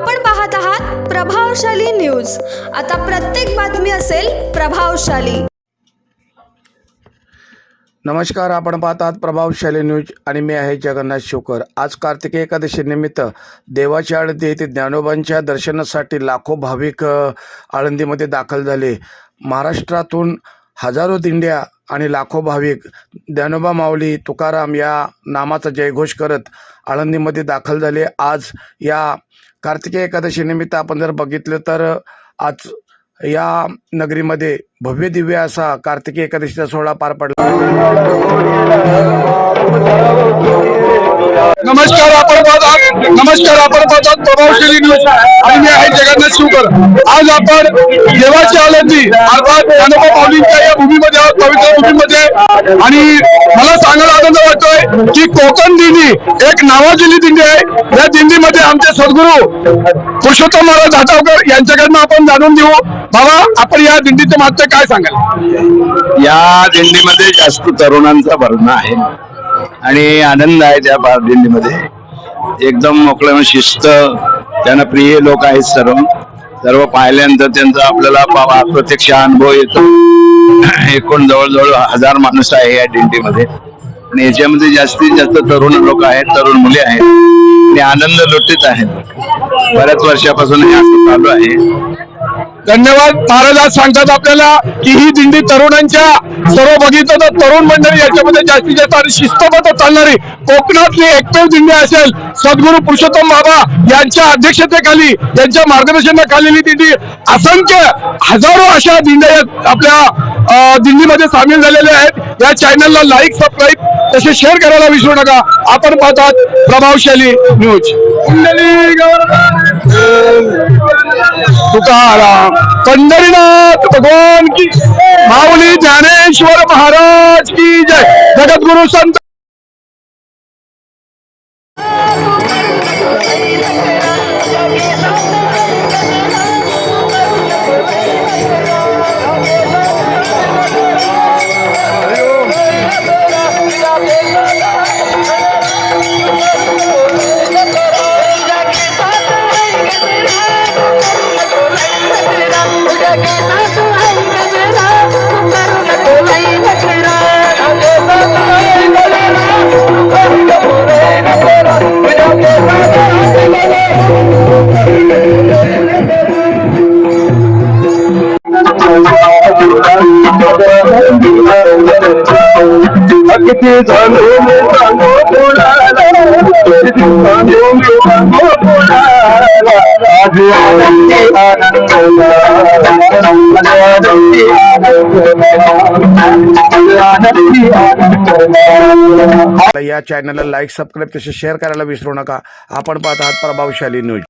आपण पाहत आहात प्रभावशाली न्यूज. आता प्रत्येक बातमी असेल प्रभावशाली. नमस्कार आपण पाहतात प्रभावशाली न्यूज आणि मी आहे जगन्नाथ शिवकर. आज कार्तिकी एकादशी निमित्त देवाच्या आळंदी येथे ज्ञानोबांच्या दर्शनासाठी लाखो भाविक आळंदीमध्ये दाखल झाले. महाराष्ट्रातून हजारो दिंड्या आणि लाखो भाविक ज्ञानोबा माऊली तुकाराम या नामाचा जयघोष करत आळंदीमध्ये दाखल झाले. आज या कार्तिकी एकादशी निमित्त आपण जर बघितलं तर आज या नगरीमध्ये भव्य दिव्य असा कार्तिकी एकादशीचा सोहळा पार पडला. नमस्कार आपण पाहतात नमस्कार आपण पाहतात प्रभावशाली न्यूज आणि मी आहे जगन्नाथ शिवकर. आज आपण देवाची आळंदी अर्थात ज्ञानोबा माऊलींच्या या भूमीमध्ये आहोत पवित्र भूमीमध्ये. आणि मला सांगा की कोकण दिंडी एक नावाजलेली दिंडी आहे. या दिंडीमध्ये आमचे सद्गुरू पुरुषोत्तम महाराज घाटावकर यांच्याकडनं आपण जाणून घेऊ. बाबा आपण या दिंडीचं मागचे काय सांगाल? या दिंडीमध्ये जास्त तरुणांचा भरणा आहे. आणि आनंद आहे त्या दिंडीमध्ये. एकदम मोकळं शिस्त. त्यांना प्रिय लोक आहेत सर्व. सर्व पाहिल्यानंतर त्यांचा आपल्याला प्रत्यक्ष अनुभव येतो. एकूण जवळजवळ हजार माणूस आहे या दिंडीमध्ये. आणि याच्यामध्ये जास्तीत जास्त तरुण लोक आहेत तरुण मुले आहेत. आणि आनंद लुटीत आहेत. बऱ्याच वर्षापासून हे असं चालू आहे. धन्यवाद. महाराज आज सांगतात आपल्याला की ही दिंडी तरुणांच्या सर्व बघितलं तर तरुण मंडळी याच्यामध्ये जास्तीत जास्त आणि शिस्तबद्ध चालणारी कोकणातली एकमेव दिंडी असेल. सद्गुरू पुरुषोत्तम बाबा यांच्या अध्यक्षतेखाली यांच्या मार्गदर्शनाखाली दिंडी असंख्य हजारो अशा दिंड्या आपल्या दिंडीमध्ये सामील झालेल्या आहेत. या चॅनलला लाईक सबस्क्राईब तसे शेअर करायला विसरू नका. आपण पाहतात प्रभावशाली न्यूज तुकाराम पंढरीनाथ भगवान की माऊली ज्ञानेश्वर महाराज की जय. जगद्गुरु संत किती झालो मी सांगो या चॅनलला लाईक सबस्क्राईब तसे शेअर करायला विसरू नका. आपण पाहत आहात प्रभावशाली न्यूज